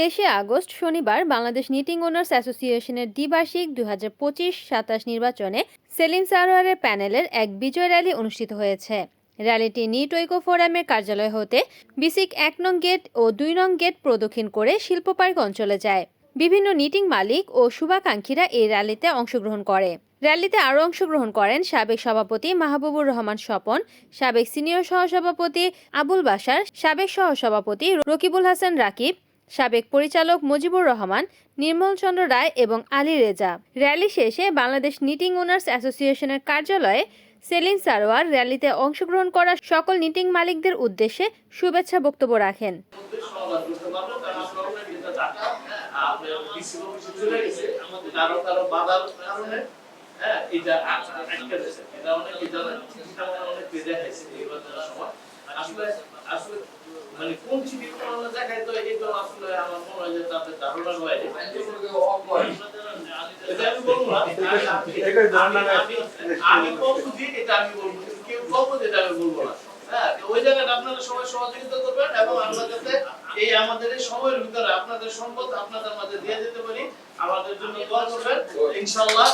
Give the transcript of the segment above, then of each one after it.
তেইশে আগস্ট শনিবার Bangladesh knitting owners অ্যাসোসিয়েশনের দ্বিবার্ষিক দুই হাজার পঁচিশ সাতাশ নির্বাচনে সেলিম সারোয়ারের প্যানেলের এক বিজয় র্যালি অনুষ্ঠিত হয়েছে। র্যালিটি নিট ঐক্য ফোরামের কার্যালয় হতে বিসিক এক নং গেট ও দুই নং গেট প্রদক্ষিণ করে শিল্প পার্ক অঞ্চলে যায়। বিভিন্ন নিটিং মালিক ও শুভাকাঙ্ক্ষীরা এই র্যালিতে অংশগ্রহণ করে। র্যালিতে আরও অংশগ্রহণ করেন সাবেক সভাপতি মাহবুবুর রহমান স্বপন, সাবেক সিনিয়র সহসভাপতি আবুল বাসার সাবেক সহসভাপতি রকিবুল হাসান রাকিব সাবেক পরিচালক মুজিবুর রহমান, নির্মল চন্দ্র রায় এবং আলী রেজা। র্যালি শেষে বাংলাদেশ নিটিং ওনার্স অ্যাসোসিয়েশনের কার্যালয়ে সেলিম সারোয়ার র্যালিতে অংশগ্রহণ করা সকল নিটিং মালিকদের উদ্দেশ্যে শুভেচ্ছা বক্তব্য রাখেন। হ্যাঁ এটা এটা অনেক এটা অনেক সময়। আসলে আসলে মানে কোন চিঠি কোন দেখায় তো এটা আসলে আমার মনে হয় যে তাদের ধারণার বাইরে আমি বলব না। আমি- বলব যে এটা আমি বলব কেউ বলব যে এটা আমি বলব না। হ্যাঁ ওই জায়গাটা আপনারা সবাই সহযোগিতা করবেন এবং আমরা যাতে এই আমাদের এই সময়ের ভিতরে আপনাদের সম্পদ আপনাদের মাঝে দিয়ে যেতে পারি আমাদের জন্য দোয়া করবেন। ইনশাআল্লাহ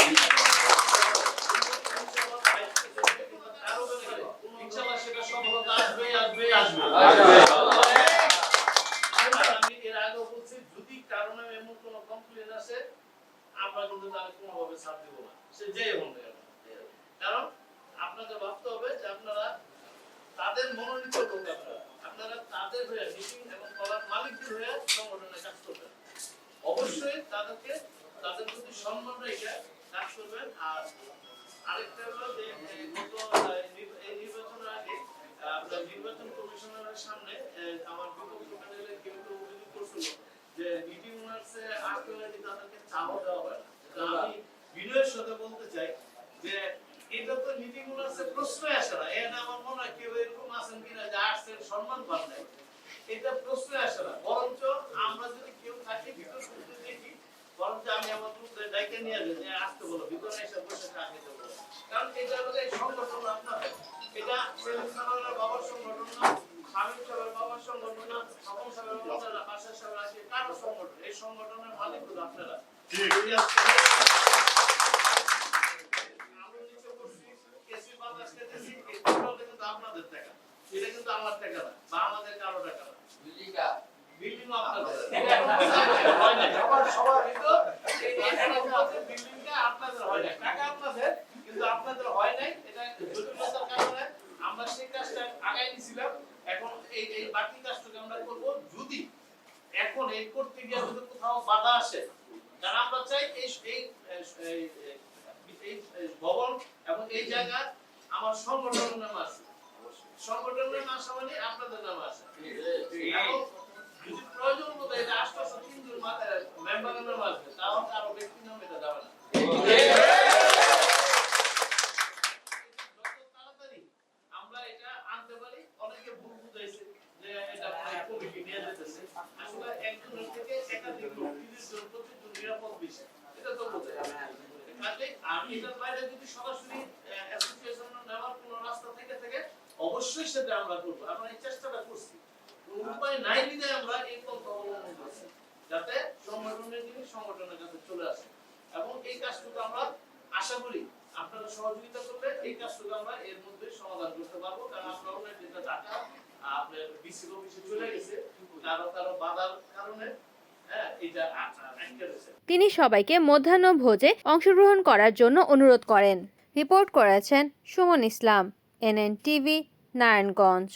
ইনশাআল্লাহ সেটা সফলতা আসবেই আসবেই আসবে আমি এর আগেও বলছি যদি কারণে এমন কোনো কমপ্লেন আসে আমরা কিন্তু তাহলে কোনোভাবে ছাড় দেবো না সে যে হোক না কেন। কারণ আপনাদের ভাবতে হবে যে আপনারা তাদের মনোনীত লোক আপনারা আপনারা তাদের হয়ে মিটিং এবং কলার মালিকদের হয়ে কাজ করবেন অবশ্যই তাদেরকে তাদের প্রতি সম্মান রেখে কাজ করবেন। আর আরেকটা হলো যে গত এই নির্বাচনের আগে আপনার নির্বাচন কমিশনারের সামনে আমার বিপক্ষ প্যানেলে কেউ কেউ অভিযোগ করছিল যে মিটিং ওনার্সে আসতে নাকি তাদেরকে চাওয়া দেওয়া হয় আমি বিনয়ের সাথে বলতে চাই যে এটা তো মিটিং ওনার্সে প্রশ্নই আসে না। এটা আমার মনে হয় কেউ এরকম আছেন কিনা যে আসছেন সম্মান পান নাই। এটা প্রশ্নই আসে না বরঞ্চ আমরা যদি কেউ থাকি ভিতর করতে দেখি বরঞ্চ আমি আমার গ্রুপে নিয়ে যাই যে আসতে বলো ভিতরে এসে বসে থাকে দেবো কারণ এটা হলো সংগঠন আপনাদের। এটা সেলিম সালামের বাবার সংগঠন না স্বামী সাহেবের বাবার সংগঠন না স্বপন সাহেবের বাবার না সাহেবের আছে কারও সংগঠন। এই সংগঠনের মালিক হলো আপনারা। এই আজকে- আমরা নিচে বসছি, এসি বাতাস খেতেছি, এই টাকাটা কিন্তু আপনাদের টাকা। এটা কিন্তু আমার টাকা না, বা আমাদের কারও টাকা না। বিল্ডিং আপনাদের। এটা এখন পর্যন্ত হয় নাই। কিন্তু এই- এই এখন পর্যন্ত বিল্ডিংটা আপনাদের হয় নাই। টাকা আপনাদের, কিন্তু আপনাদের হয় নাই। এটা জটিলতার কারণে আমরা সেই কাজটা নিছিলাম। এখন এই এই বাকি কাজটুকু আমরা করব যদি এখন এই করতে গিয়ে যদি কোথাও বাধা আসে আমরা চাই এই এই ভবন এবং এই জায়গা আমার সংগঠনের নাম আছে। সংগঠনের নাম মানে আপনাদের নাম আছে যদি প্রয়োজন মতো এটা আষ্টশো তিনজন মাথায় মেম্বারের নাম আসবে, তাও কারও ব্যক্তির নাম এটা যাবে না যত তাড়াতাড়ি আমরা এটা আনতে পারি অনেকে ভুল বুঝাইছে যে এটা কমিটি নিয়ে যেতেছে আসলে একজনের থেকে একাধিক লোক তিরিশ জন পঁচিশ জন নিরাপদ বেশি এটা তো বোঝায় কাজে আমি এই চেষ্টাটা করছি। আমরা চলে আশা করি আপনারা সহযোগিতা করলে এই কাজটুকু আমরা এর মধ্যে সমাধান করতে পারব। কারণ আমরা এটা টাকা, আপনার ডিসি অফিসে চলে গেছে। কারও কারও বাধার কারণে হ্যাঁ এটা আটকে রয়েছে। তিনি সবাইকে মধ্যাহ্নভোজে অংশগ্রহণ করার জন্য অনুরোধ করেন। রিপোর্ট করেছেন সুমন ইসলাম এনএন টিভি নারায়ণগঞ্জ।